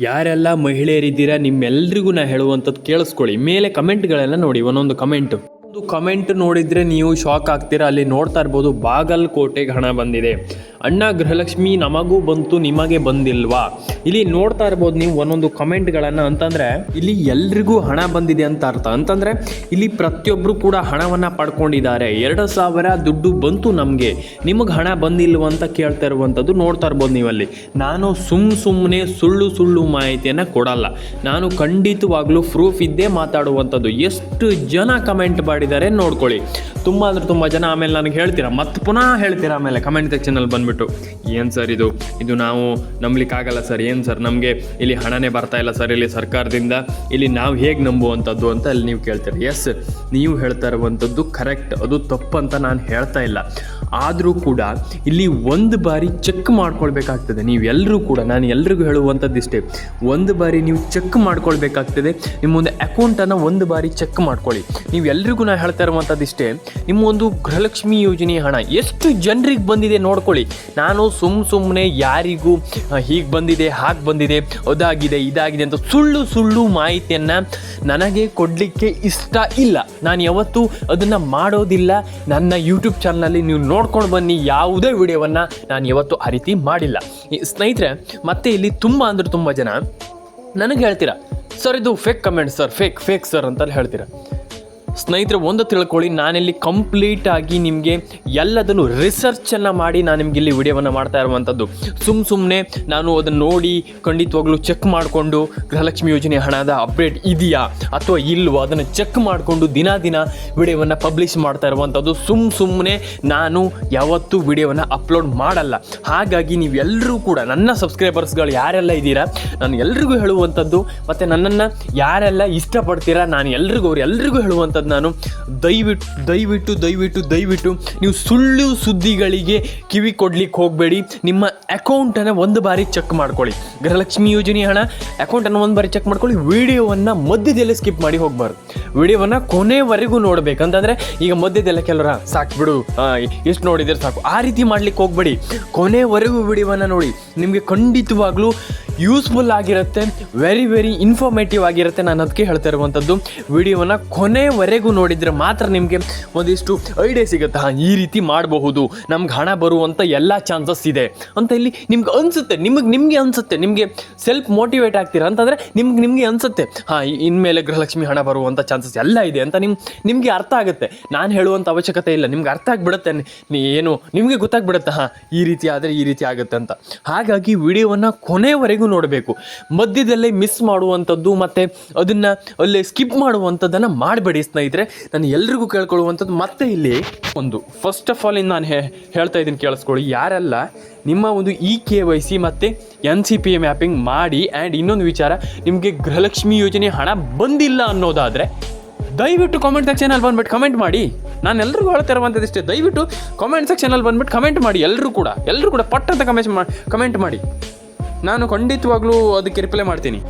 ಯಾರೆಲ್ಲ ಮಹಿಳೆಯರಿದ್ದೀರಾ ನಿಮ್ಮೆಲ್ರಿಗೂ ನಾ ಹೇಳುವಂಥದ್ದು ಕೇಳಿಸ್ಕೊಳ್ಳಿ. ಮೇಲೆ ಕಮೆಂಟ್ಗಳೆಲ್ಲ ನೋಡಿ ಒಂದೊಂದು ಕಮೆಂಟ್ ಒಂದು ಕಮೆಂಟ್ ನೋಡಿದ್ರೆ ನೀವು ಶಾಕ್ ಆಗ್ತೀರಾ? ಅಲ್ಲಿ ನೋಡ್ತಾ ಇರ್ಬೋದು, ಬಾಗಲಕೋಟೆಗೆ ಹಣ ಬಂದಿದೆ. ಅಣ್ಣ ಗೃಹಲಕ್ಷ್ಮಿ, ನಮಗೂ ಬಂತು, ನಿಮಗೆ ಬಂದಿಲ್ವಾ? ಇಲ್ಲಿ ನೋಡ್ತಾ ಇರ್ಬೋದು ನೀವು ಒಂದೊಂದು ಕಮೆಂಟ್ಗಳನ್ನು ಅಂತಂದರೆ, ಇಲ್ಲಿ ಎಲ್ರಿಗೂ ಹಣ ಬಂದಿದೆ ಅಂತ ಅರ್ಥ. ಅಂತಂದರೆ, ಇಲ್ಲಿ ಪ್ರತಿಯೊಬ್ಬರು ಕೂಡ ಹಣವನ್ನು ಪಡ್ಕೊಂಡಿದ್ದಾರೆ. ಎರಡು ಸಾವಿರ ದುಡ್ಡು ಬಂತು ನಮಗೆ. ನಿಮಗೆ ಹಣ ಬಂದಿಲ್ವ ಅಂತ ಕೇಳ್ತಾ ಇರುವಂಥದ್ದು ನೋಡ್ತಾ ಇರ್ಬೋದು ನೀವಲ್ಲಿ. ನಾನು ಸುಮ್ ಸುಮ್ಮನೆ ಸುಳ್ಳು ಸುಳ್ಳು ಮಾಹಿತಿಯನ್ನು ಕೊಡಲ್ಲ. ನಾನು ಖಂಡಿತವಾಗ್ಲೂ ಪ್ರೂಫ್ ಇದ್ದೇ ಮಾತಾಡುವಂಥದ್ದು. ಎಷ್ಟು ಜನ ಕಮೆಂಟ್ ಮಾಡಿದ್ದಾರೆ ನೋಡ್ಕೊಳ್ಳಿ. ತುಂಬ ಅಂದ್ರೆ ತುಂಬ ಜನ ಆಮೇಲೆ ನನಗೆ ಹೇಳ್ತೀರಾ? ಮತ್ತೆ ಪುನಃ ಹೇಳ್ತೀರಾ ಆಮೇಲೆ ಕಮೆಂಟ್ ಸೆಕ್ಷನಲ್ಲಿ ಬಂದ್ಬಿಟ್ಟು. ಏನು ಸರ್ ಇದು? ಇದು ನಾವು ನಂಬಲಿಕ್ಕಾಗಲ್ಲ ಸರ್ ಏನು ಸರ್ ನಮಗೆ ಇಲ್ಲಿ ಹಣನೇ ಬರ್ತಾ ಇಲ್ಲ ಸರ್ ಇಲ್ಲಿ ಸರ್ಕಾರದಿಂದ ಇಲ್ಲಿ ನಾವು ಹೇಗೆ ನಂಬುವಂಥದ್ದು ಅಂತ ಅಲ್ಲಿ ನೀವು ಕೇಳ್ತೀರಿ. ಎಸ್ ನೀವು ಹೇಳ್ತಾ ಇರುವಂಥದ್ದು ಕರೆಕ್ಟ್ ಅದು ತಪ್ಪು ಅಂತ ನಾನು ಹೇಳ್ತಾ ಇಲ್ಲ. ಆದರೂ ಕೂಡ ಇಲ್ಲಿ ಒಂದು ಬಾರಿ ಚೆಕ್ ಮಾಡ್ಕೊಳ್ಬೇಕಾಗ್ತದೆ. ನೀವು ಎಲ್ಲರೂ ಕೂಡ, ನಾನು ಎಲ್ರಿಗೂ ಹೇಳುವಂಥದ್ದು ಇಷ್ಟೇ. ಒಂದು ಬಾರಿ ನೀವು ಚೆಕ್ ಮಾಡ್ಕೊಳ್ಬೇಕಾಗ್ತದೆ. ನಿಮ್ಮೊಂದು ಅಕೌಂಟನ್ನು ಒಂದು ಬಾರಿ ಚೆಕ್ ಮಾಡ್ಕೊಳ್ಳಿ. ನೀವು ನಾನು ಹೇಳ್ತಾ ಇರುವಂಥದ್ದು ಇಷ್ಟೇ. ನಿಮ್ಮ ಒಂದು ಗೃಹಲಕ್ಷ್ಮಿ ಯೋಜನೆ ಹಣ, ಎಷ್ಟು ಜನರಿಗೆ ಬಂದಿದೆ ನೋಡ್ಕೊಳ್ಳಿ. ನಾನು ಸುಮ್ಮ ಸುಮ್ಮನೆ ಯಾರಿಗೂ ಹೀಗೆ ಬಂದಿದೆ, ಹಾಗೆ ಬಂದಿದೆ, ಅದಾಗಿದೆ, ಇದಾಗಿದೆ ಅಂತ ಸುಳ್ಳು ಸುಳ್ಳು ಮಾಹಿತಿಯನ್ನು ನನಗೆ ಕೊಡಲಿಕ್ಕೆ ಇಷ್ಟ ಇಲ್ಲ. ನಾನು ಯಾವತ್ತೂ ಅದನ್ನು ಮಾಡೋದಿಲ್ಲ. ನನ್ನ ಯೂಟ್ಯೂಬ್ ಚಾನಲಲ್ಲಿ ನೀವು ನೋಡ್ಕೊಂಡು ಬನ್ನಿ ಯಾವುದೇ ವಿಡಿಯೋವನ್ನು ನಾನು ಇವತ್ತು ಆ ರೀತಿ ಮಾಡಿಲ್ಲ. ಸ್ನೇಹಿತರೆ, ಮತ್ತೆ ಇಲ್ಲಿ ತುಂಬ ಅಂದ್ರೆ ತುಂಬ ಜನ ನನಗೆ ಹೇಳ್ತೀರಾ, ಸರ್, ಇದು fake comment sir fake fake sir ಅಂತಲ್ಲಿ ಹೇಳ್ತೀರಾ. ಸ್ನೇಹಿತರೆ, ಒಂದು ತಿಳ್ಕೊಳ್ಳಿ, ನಾನಿಲ್ಲಿ ಕಂಪ್ಲೀಟ್ ಆಗಿ ನಿಮಗೆ ಎಲ್ಲದನ್ನು ರಿಸರ್ಚನ್ನು ಮಾಡಿ ನಾನು ನಿಮ್ಗೆ ಇಲ್ಲಿ ವಿಡಿಯೋವನ್ನು ಮಾಡ್ತಾ ಇರುವಂಥದ್ದು. ಸುಮ್ಮ ಸುಮ್ಮನೆ ನಾನು ಅದನ್ನು ನೋಡಿ, ಖಂಡಿತವಾಗ್ಲೂ ಚೆಕ್ ಮಾಡಿಕೊಂಡು ಗೃಹಲಕ್ಷ್ಮಿ ಯೋಜನೆ ಹಣದ ಅಪ್ಡೇಟ್ ಇದೆಯಾ ಅಥವಾ ಇಲ್ವೋ ಅದನ್ನು ಚೆಕ್ ಮಾಡಿಕೊಂಡು ದಿನ ದಿನ ವಿಡಿಯೋವನ್ನು ಪಬ್ಲಿಷ್ ಮಾಡ್ತಾ ಇರುವಂಥದ್ದು. ಸುಮ್ಮ ಸುಮ್ಮನೆ ನಾನು ಯಾವತ್ತೂ ವಿಡಿಯೋವನ್ನು ಅಪ್ಲೋಡ್ ಮಾಡಲ್ಲ. ಹಾಗಾಗಿ ನೀವೆಲ್ಲರೂ ಕೂಡ ನನ್ನ ಸಬ್ಸ್ಕ್ರೈಬರ್ಸ್ಗಳು ಯಾರೆಲ್ಲ ಇದ್ದೀರಾ, ನಾನು ಎಲ್ರಿಗೂ ಹೇಳುವಂಥದ್ದು ಮತ್ತು ನನ್ನನ್ನು ಯಾರೆಲ್ಲ ಇಷ್ಟಪಡ್ತೀರಾ, ನಾನು ಎಲ್ರಿಗೂ, ಅವ್ರು ಎಲ್ರಿಗೂ ಹೇಳುವಂಥದ್ದು ನಾನು ದಯವಿಟ್ಟು ದಯವಿಟ್ಟು ದಯವಿಟ್ಟು ದಯವಿಟ್ಟು ನೀವು ಸುಳ್ಳು ಸುದ್ದಿಗಳಿಗೆ ಕಿವಿ ಕೊಡ್ಲಿಕ್ಕೆ ಹೋಗಬೇಡಿ. ನಿಮ್ಮ ಅಕೌಂಟನ್ನು ಒಂದು ಬಾರಿ ಚೆಕ್ ಮಾಡ್ಕೊಳ್ಳಿ. ಗೃಹಲಕ್ಷ್ಮಿ ಯೋಜನೆ ಹಣ ಅಕೌಂಟನ್ನು ಒಂದು ಬಾರಿ ಚೆಕ್ ಮಾಡ್ಕೊಳ್ಳಿ. ವಿಡಿಯೋವನ್ನು ಮಧ್ಯದಲ್ಲೇ ಸ್ಕಿಪ್ ಮಾಡಿ ಹೋಗಬಾರ್ದು. ವಿಡಿಯೋವನ್ನು ಕೊನೆವರೆಗೂ ನೋಡ್ಬೇಕಂತಂದರೆ ಈಗ ಮಧ್ಯದಲ್ಲೇ ಕೆಲವರ, ಸಾಕು ಬಿಡು ಎಷ್ಟು ನೋಡಿದರೆ ಸಾಕು. ಆ ರೀತಿ ಮಾಡ್ಲಿಕ್ಕೆ ಹೋಗಬೇಡಿ. ಕೊನೆವರೆಗೂ ವಿಡಿಯೋವನ್ನು ನೋಡಿ. ನಿಮಗೆ ಖಂಡಿತವಾಗ್ಲೂ ಯೂಸ್ಫುಲ್ ಆಗಿರುತ್ತೆ ವೆರಿ ವೆರಿ ಇನ್ಫಾರ್ಮೇಟಿವ್ ಆಗಿರುತ್ತೆ. ನಾನು ಅದಕ್ಕೆ ಹೇಳ್ತಾ ಇರುವಂಥದ್ದು ವಿಡಿಯೋವನ್ನು ಕೊನೆವರೆಗೂ ನೋಡಿದರೆ ಮಾತ್ರ ನಿಮಗೆ ಒಂದಿಷ್ಟು ಐಡಿಯಾ ಸಿಗುತ್ತೆ? ಹಾಂ ಈ ರೀತಿ ಮಾಡಬಹುದು. ನಮ್ಗೆ ಹಣ ಬರುವಂಥ ಎಲ್ಲ ಚಾನ್ಸಸ್ ಇದೆ. ಅಂತ ಇಲ್ಲಿ ನಿಮ್ಗೆ ಅನಿಸುತ್ತೆ. ನಿಮಗೆ ನಿಮಗೆ ಅನಿಸುತ್ತೆ. ನಿಮಗೆ ಸೆಲ್ಫ್ ಮೋಟಿವೇಟ್ ಆಗ್ತೀರಾ? ಅಂತಂದರೆ ನಿಮ್ಗೆ ನಿಮಗೆ ಅನಿಸುತ್ತೆ. ಹಾಂ ಇನ್ಮೇಲೆ ಗೃಹಲಕ್ಷ್ಮಿ ಹಣ ಬರುವಂಥ ಚಾನ್ಸಸ್ ಎಲ್ಲ ಇದೆ ಅಂತ ನಿಮ್ಮ ನಿಮಗೆ ಅರ್ಥ ಆಗುತ್ತೆ. ನಾನು ಹೇಳುವಂಥ ಅವಶ್ಯಕತೆ ಇಲ್ಲ. ನಿಮ್ಗೆ ಅರ್ಥ ಆಗಿಬಿಡುತ್ತೆ. ಏನು, ನಿಮಗೆ ಗೊತ್ತಾಗ್ಬಿಡುತ್ತೆ? ಹಾಂ, ಈ ರೀತಿ ಆದರೆ ಈ ರೀತಿ ಆಗುತ್ತೆ ಅಂತ. ಹಾಗಾಗಿ ವಿಡಿಯೋವನ್ನು ಕೊನೆವರೆಗೂ ನೋಡಬೇಕು. ಮಧ್ಯದಲ್ಲೇ ಮಿಸ್ ಮಾಡುವಂಥದ್ದು ಮತ್ತು ಅದನ್ನು ಅಲ್ಲೇ ಸ್ಕಿಪ್ ಮಾಡುವಂಥದ್ದನ್ನು ಮಾಡಬೇಡಿ ಸ್ನೇಹಿತರೆ. ನಾನು ಎಲ್ರಿಗೂ ಕೇಳ್ಕೊಳ್ಳುವಂಥದ್ದು ಮತ್ತೆ ಇಲ್ಲಿ ಒಂದು. ಫಸ್ಟ್ ಆಫ್ ಆಲ್ ನಾನು ಹೇ ಹೇಳ್ತಾ ಇದ್ದೀನಿ ಕೇಳಿಸ್ಕೊಳ್ಳಿ. ಯಾರೆಲ್ಲ, ನಿಮ್ಮ ಒಂದು ಇ ಕೆ ವೈ ಸಿ ಮತ್ತು N C P A mapping ಮಾಡಿ ಆ್ಯಂಡ್ ಇನ್ನೊಂದು ವಿಚಾರ, ನಿಮಗೆ ಗೃಹಲಕ್ಷ್ಮಿ ಯೋಜನೆ ಹಣ ಬಂದಿಲ್ಲ ಅನ್ನೋದಾದರೆ ದಯವಿಟ್ಟು ಕಾಮೆಂಟ್ ಸೆಕ್ಷನಲ್ಲಿ ಬಂದ್ಬಿಟ್ಟು ಕಮೆಂಟ್ ಮಾಡಿ. ನಾನು ಎಲ್ಲರಿಗೂ ಹೇಳ್ತಾ ಇರುವಂಥದ್ದು ದಯವಿಟ್ಟು ಕಾಮೆಂಟ್ ಸೆಕ್ಷನಲ್ಲಿ ಬಂದ್ಬಿಟ್ಟು ಕಮೆಂಟ್ ಮಾಡಿ ಎಲ್ಲರೂ ಕೂಡ. ಎಲ್ಲರೂ ಕೂಡ ಪಟ್ಟಂತ ಕಮೆಂಟ್ ಮಾಡಿ ಕಮೆಂಟ್ ಮಾಡಿ. ನಾನು ಖಂಡಿತವಾಗ್ಲೂ ಅದಕ್ಕೆ ರಿಪ್ಲೈ ಮಾಡ್ತೀನಿ.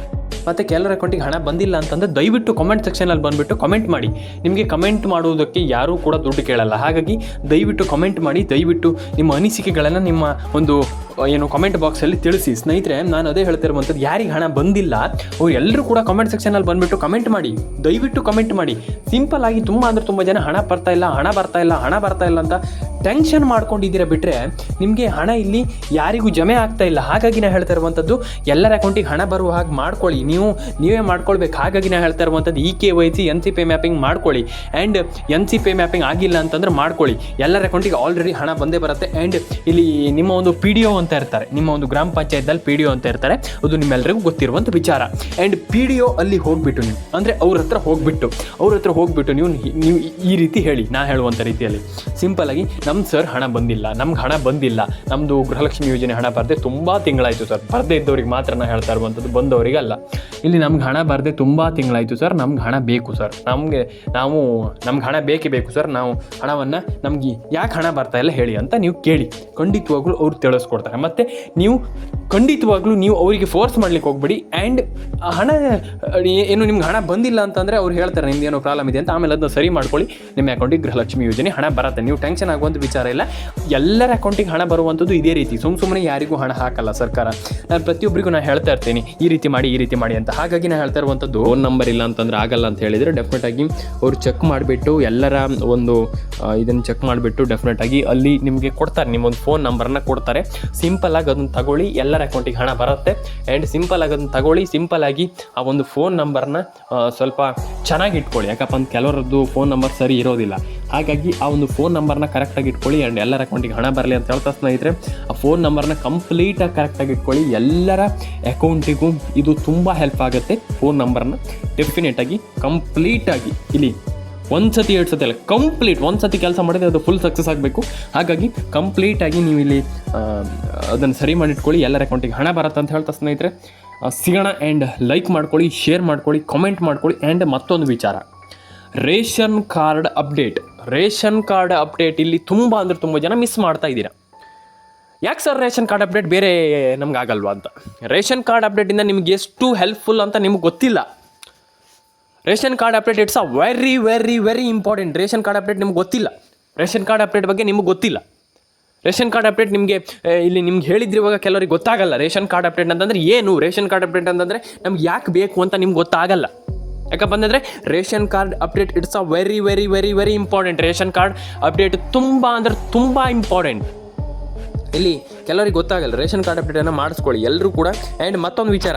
ಮತ್ತು ಕೆಲವರ ಅಕೌಂಟಿಗೆ ಹಣ ಬಂದಿಲ್ಲ ಅಂತಂದರೆ ದಯವಿಟ್ಟು ಕಮೆಂಟ್ ಸೆಕ್ಷನಲ್ಲಿ ಬಂದುಬಿಟ್ಟು ಕಮೆಂಟ್ ಮಾಡಿ. ನಿಮಗೆ ಕಮೆಂಟ್ ಮಾಡುವುದಕ್ಕೆ ಯಾರೂ ಕೂಡ ದುಡ್ಡು ಕೇಳಲ್ಲ. ಹಾಗಾಗಿ ದಯವಿಟ್ಟು ಕಮೆಂಟ್ ಮಾಡಿ, ದಯವಿಟ್ಟು ನಿಮ್ಮ ಅನಿಸಿಕೆಗಳನ್ನು ನಿಮ್ಮ ಒಂದು ಏನು ಕಮೆಂಟ್ ಬಾಕ್ಸಲ್ಲಿ ತಿಳಿಸಿ. ಸ್ನೇಹಿತರೆ, ನಾನು ಅದೇ ಹೇಳ್ತಿರುವಂಥದ್ದು, ಯಾರಿಗೆ ಹಣ ಬಂದಿಲ್ಲ ಅವ್ರು ಎಲ್ಲರೂ ಕೂಡ ಕಮೆಂಟ್ ಸೆಕ್ಷನಲ್ಲಿ ಬಂದುಬಿಟ್ಟು ಕಮೆಂಟ್ ಮಾಡಿ. ದಯವಿಟ್ಟು ಕಮೆಂಟ್ ಮಾಡಿ. ಸಿಂಪಲ್ ಆಗಿ ತುಂಬ ಅಂದರೆ ತುಂಬ ಜನ ಹಣ ಬರ್ತಾ ಇಲ್ಲ, ಹಣ ಬರ್ತಾ ಇಲ್ಲ, ಹಣ ಬರ್ತಾ ಇಲ್ಲ ಅಂತ ಟೆನ್ಷನ್ ಮಾಡ್ಕೊಂಡಿದ್ದೀರ ಬಿಟ್ಟರೆ ನಿಮಗೆ ಹಣ ಇಲ್ಲಿ ಯಾರಿಗೂ ಜಮೆ ಆಗ್ತಾ ಇಲ್ಲ. ಹಾಗಾಗಿ ನಾ ಹೇಳ್ತಾ ಇರುವಂಥದ್ದು, ಎಲ್ಲರ ಅಕೌಂಟಿಗೆ ಹಣ ಬರುವ ಹಾಗೆ ಮಾಡ್ಕೊಳ್ಳಿ. ನೀವು, ನೀವೇ ಮಾಡ್ಕೊಳ್ಬೇಕು. ಹಾಗಾಗಿ ನಾ ಹೇಳ್ತಾ ಇರುವಂಥದ್ದು E K Y C, N C P mapping ಮಾಡ್ಕೊಳ್ಳಿ. And N C P mapping ಆಗಿಲ್ಲ ಅಂತಂದ್ರೆ ಮಾಡ್ಕೊಳ್ಳಿ. ಎಲ್ಲರ ಅಕೌಂಟಿಗೆ ಆಲ್ರೆಡಿ ಹಣ ಬಂದೇ ಬರುತ್ತೆ. ಆ್ಯಂಡ್ ಇಲ್ಲಿ ನಿಮ್ಮ ಒಂದು ಪಿ ಡಿ ಒ ಅಂತ ಇರ್ತಾರೆ, ನಿಮ್ಮ ಒಂದು ಗ್ರಾಮ ಪಂಚಾಯತ್ದಲ್ಲಿ ಪಿ ಡಿ ಒ ಅಂತ ಇರ್ತಾರೆ, ಅದು ನಿಮ್ಮೆಲ್ಲರಿಗೂ ಗೊತ್ತಿರುವಂಥ ವಿಚಾರ. ಆ್ಯಂಡ್ ಪಿ ಡಿ ಒ ಅಲ್ಲಿ ಹೋಗ್ಬಿಟ್ಟು ನೀವು, ಅಂದರೆ ಅವ್ರ ಹತ್ರ ಹೋಗ್ಬಿಟ್ಟು, ಅವ್ರ ಹತ್ರ ಹೋಗ್ಬಿಟ್ಟು ನೀವು ನೀವು ಈ ರೀತಿ ಹೇಳಿ, ನಾ ಹೇಳುವಂಥ ರೀತಿಯಲ್ಲಿ. ಸಿಂಪಲ್ ಆಗಿ ನಮ್ಮ ಸರ್ ಹಣ ಬಂದಿಲ್ಲ, ನಮ್ಗೆ ಹಣ ಬಂದಿಲ್ಲ. ನಮ್ಮದು ಗೃಹಲಕ್ಷ್ಮಿ ಯೋಜನೆ ಹಣ ಬರದೆ ತುಂಬ ತಿಂಗಳಾಯಿತು ಸರ್. ಬರದೆ ಇದ್ದವ್ರಿಗೆ ಮಾತ್ರ ನಾ ಹೇಳ್ತಾ ಇರುವಂಥದ್ದು ಬಂದವರಿಗೆ ಅಲ್ಲ ಇಲ್ಲಿ ನಮ್ಗೆ ಹಣ ಬರದೆ ತುಂಬ ತಿಂಗಳಾಯಿತು ಸರ್. ನಮ್ಗೆ ಹಣ ಬೇಕು ಸರ್. ನಮಗೆ ನಾವು, ನಮ್ಗೆ ಹಣ ಬೇಕೇ ಬೇಕು ಸರ್. ನಾವು ಹಣವನ್ನು ನಮಗೆ ಯಾಕೆ ಹಣ ಬರ್ತಾ ಇಲ್ಲ ಹೇಳಿ ಅಂತ ನೀವು ಕೇಳಿ. ಖಂಡಿತವಾಗ್ಲೂ ಅವ್ರು ತಿಳಿಸ್ಕೊಡ್ತಾರೆ. ಮತ್ತು ನೀವು ಖಂಡಿತವಾಗ್ಲೂ ನೀವು ಅವರಿಗೆ ಫೋರ್ಸ್ ಮಾಡ್ಲಿಕ್ಕೆ ಹೋಗ್ಬೇಡಿ. ಆ್ಯಂಡ್ ಹಣ ಏನು ನಿಮ್ಗೆ ಹಣ ಬಂದಿಲ್ಲ ಅಂತಂದರೆ ಅವ್ರು ಹೇಳ್ತಾರೆ ನಿಮ್ದು ಏನೋ ಪ್ರಾಬ್ಲಮ್ ಇದೆ ಅಂತ. ಆಮೇಲೆ ಅದನ್ನ ಸರಿ ಮಾಡ್ಕೊಳ್ಳಿ. ನಿಮ್ಮ ಅಕೌಂಟಿಗೆ ಗೃಹಲಕ್ಷ್ಮಿ ಯೋಜನೆ ಹಣ ಬರುತ್ತೆ. ನೀವು ಟೆನ್ಷನ್ ಆಗುವಂಥ ವಿಚಾರ ಇಲ್ಲ. ಎಲ್ಲರ ಅಕೌಂಟಿಗೆ ಹಣ ಬರುವಂಥದ್ದು ಇದೇ ರೀತಿ. ಸುಮ್ ಸುಮ್ಮನೆ ಯಾರಿಗೂ ಹಣ ಹಾಕಲ್ಲ ಸರ್ಕಾರ. ನಾನು ಪ್ರತಿಯೊಬ್ಬರಿಗೂ ನಾನು ಹೇಳ್ತಾ ಇರ್ತೀನಿ, ಈ ರೀತಿ ಮಾಡಿ, ಈ ರೀತಿ ಮಾಡಿ ಅಂತ. ಹಾಗಾಗಿ ನಾನು ಹೇಳ್ತಾ ಇರುವಂಥದ್ದು ಫೋನ್ ನಂಬರ್ ಇಲ್ಲ ಅಂತಂದ್ರೆ ಆಗಲ್ಲ ಅಂತ ಹೇಳಿದರೆ ಡೆಫಿನೆಟ್ ಆಗಿ ಅವರು ಚೆಕ್ ಮಾಡಿಬಿಟ್ಟು ಎಲ್ಲರ ಒಂದು ಇದನ್ನು ಚೆಕ್ ಮಾಡಿಬಿಟ್ಟು ಡೆಫಿನೆಟ್ ಆಗಿ ಅಲ್ಲಿ ನಿಮಗೆ ಕೊಡ್ತಾರೆ. ನಿಮ್ಮೊಂದು ಫೋನ್ ನಂಬರ್ನ ಕೊಡ್ತಾರೆ. ಸಿಂಪಲ್ ಆಗಿ ಅದನ್ನು ತಗೊಳ್ಳಿ, ಎಲ್ಲರ ಅಕೌಂಟಿಗೆ ಹಣ ಬರುತ್ತೆ. ಆ್ಯಂಡ್ ಸಿಂಪಲ್ ಆಗಿ ಅದನ್ನು ತಗೊಳ್ಳಿ ಸಿಂಪಲ್ ಆಗಿ ಆ ಒಂದು ಫೋನ್ ನಂಬರ್ನ ಸ್ವಲ್ಪ ಚೆನ್ನಾಗಿ ಇಟ್ಕೊಳ್ಳಿ. ಯಾಕಪ್ಪ ಅಂತ ಕೆಲವರದ್ದು ಫೋನ್ ನಂಬರ್ ಸರಿ ಇರೋದಿಲ್ಲ. ಹಾಗಾಗಿ ಆ ಒಂದು ಫೋನ್ ನಂಬರ್ನ ಕರೆಕ್ಟಾಗಿ ಇಟ್ಕೊಳ್ಳಿ ಆ್ಯಂಡ್ ಎಲ್ಲರ ಅಕೌಂಟಿಗೆ ಹಣ ಬರಲಿ ಅಂತ ಹೇಳ್ತಾ ಸ್ನೇಹಿತರೆ, ಆ ಫೋನ್ ನಂಬರ್ನ ಕಂಪ್ಲೀಟಾಗಿ ಕರೆಕ್ಟಾಗಿ ಇಟ್ಕೊಳ್ಳಿ, ಎಲ್ಲರ ಅಕೌಂಟಿಗೂ ಇದು ತುಂಬ ಹೆಲ್ಪ್ ಆಗುತ್ತೆ. ಫೋನ್ ನಂಬರ್ನ ಡೆಫಿನೆಟಾಗಿ ಕಂಪ್ಲೀಟಾಗಿ ಇಲ್ಲಿ ಒಂದು ಸತಿ, ಎರಡು ಸತಿ ಅಲ್ಲ ಕಂಪ್ಲೀಟ್ ಒಂದು ಸತಿ ಕೆಲಸ ಮಾಡಿದ್ರೆ ಅದು ಫುಲ್ ಸಕ್ಸಸ್ ಆಗಬೇಕು. ಹಾಗಾಗಿ ಕಂಪ್ಲೀಟಾಗಿ ನೀವು ಇಲ್ಲಿ ಅದನ್ನು ಸರಿ ಮಾಡಿಟ್ಕೊಳ್ಳಿ ಎಲ್ಲರ ಅಕೌಂಟಿಗೆ ಹಣ ಬರುತ್ತೆ ಅಂತ ಹೇಳ್ತಾ ಸ್ನೇಹಿತರೆ. ಸಿಗೋಣ ಆ್ಯಂಡ್ ಲೈಕ್ ಮಾಡ್ಕೊಳ್ಳಿ ಶೇರ್ ಮಾಡ್ಕೊಳ್ಳಿ ಕಾಮೆಂಟ್ ಮಾಡ್ಕೊಳ್ಳಿ ಆ್ಯಂಡ್ ಮತ್ತೊಂದು ವಿಚಾರ. Ration card update ration card update ಇಲ್ಲಿ ತುಂಬ ಅಂದರೆ ತುಂಬ ಜನ ಮಿಸ್ ಮಾಡ್ತಾ ಇದ್ದೀರಾ ಯಾಕೆ ಸರ್ ರೇಷನ್ ಕಾರ್ಡ್ ಅಪ್ಡೇಟ್ ಬೇರೆ ನಮ್ಗೆ ಆಗಲ್ವಾ ಅಂತ ರೇಷನ್ ಕಾರ್ಡ್ ಅಪ್ಡೇಟಿಂದ ನಿಮ್ಗೆ ಎಷ್ಟು ಹೆಲ್ಪ್ಫುಲ್ ಅಂತ ನಿಮ್ಗೆ ಗೊತ್ತಿಲ್ಲ ration card update it's a very very very important ration card update ನಿಮ್ಗೆ ಗೊತ್ತಿಲ್ಲ ರೇಷನ್ ಕಾರ್ಡ್ ಅಪ್ಡೇಟ್ ಬಗ್ಗೆ ನಿಮ್ಗೆ ಗೊತ್ತಿಲ್ಲ ರೇಷನ್ ಕಾರ್ಡ್ ಅಪ್ಡೇಟ್ ನಿಮಗೆ ಇಲ್ಲಿ ನಿಮ್ಗೆ ಹೇಳಿದ್ರೆ ಇವಾಗ ಕೆಲವರಿಗೆ ಗೊತ್ತಾಗಲ್ಲ ರೇಷನ್ ಕಾರ್ಡ್ ಅಪ್ಡೇಟ್ ಅಂತಂದ್ರೆ ಏನು ರೇಷನ್ ಕಾರ್ಡ್ ಅಪ್ಡೇಟ್ ಅಂತಂದರೆ ನಮ್ಗೆ ಯಾಕೆ ಬೇಕು ಅಂತ ನಿಮ್ಗೆ ಗೊತ್ತಾಗಲ್ಲ ಯಾಕಪ್ಪ ಅಂತಂದರೆ ration card update it's a very very very very important ration card update ತುಂಬ ಅಂದ್ರೆ ತುಂಬ ಇಂಪಾರ್ಟೆಂಟ್ ಇಲ್ಲಿ ಕೆಲವರಿಗೆ ಗೊತ್ತಾಗಲ್ಲ, ರೇಷನ್ ಕಾರ್ಡ್ ಅಪ್ಡೇಟನ್ನು ಮಾಡಿಸ್ಕೊಳ್ಳಿ. ಎಲ್ಲರೂ ಕೂಡ ಆ್ಯಂಡ್ ಮತ್ತೊಂದು ವಿಚಾರ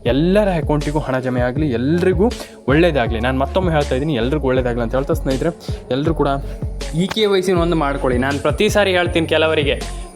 ಎಲ್ಲರ ಅಕೌಂಟಿಗೂ ಹಣ ಜಮೆ ಆಗಲಿ, ಎಲ್ರಿಗೂ ಒಳ್ಳೇದಾಗಲಿ. ನಾನು ಮತ್ತೊಮ್ಮೆ ಹೇಳ್ತಾ ಇದ್ದೀನಿ, ಎಲ್ರಿಗೂ ಒಳ್ಳೇದಾಗಲಿ ಅಂತ ಹೇಳ್ತಾ ಸ್ನೇಹಿತರೆ ಎಲ್ಲರೂ ಕೂಡ ಇ ಕೆ ವಯಸ್ಸಿನ ಒಂದು ಮಾಡ್ಕೊಳ್ಳಿ. ನಾನು ಪ್ರತಿ ಸಾರಿ ಹೇಳ್ತೀನಿ ಕೆಲವರಿಗೆ.